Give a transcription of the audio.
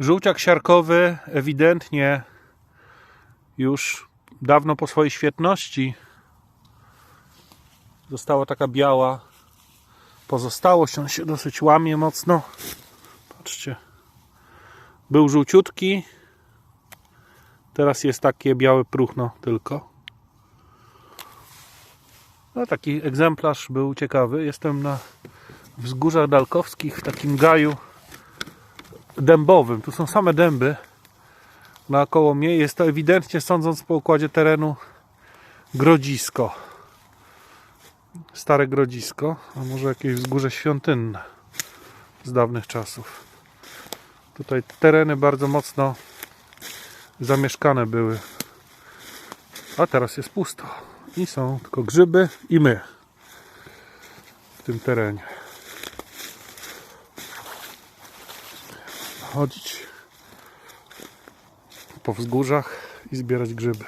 Żółciak siarkowy ewidentnie już dawno po swojej świetności została taka biała pozostałość. On się dosyć łamie mocno. Patrzcie. Był żółciutki. Teraz jest takie białe próchno tylko. No taki egzemplarz był ciekawy. Jestem na wzgórzach dalkowskich w takim gaju dębowym. Tu są same dęby naokoło mnie. Jest to ewidentnie, sądząc po układzie terenu, grodzisko. Stare grodzisko, a może jakieś wzgórze świątynne z dawnych czasów. Tutaj tereny bardzo mocno zamieszkane były. A teraz jest pusto. I są tylko grzyby i my w tym terenie. Chodzić po wzgórzach i zbierać grzyby.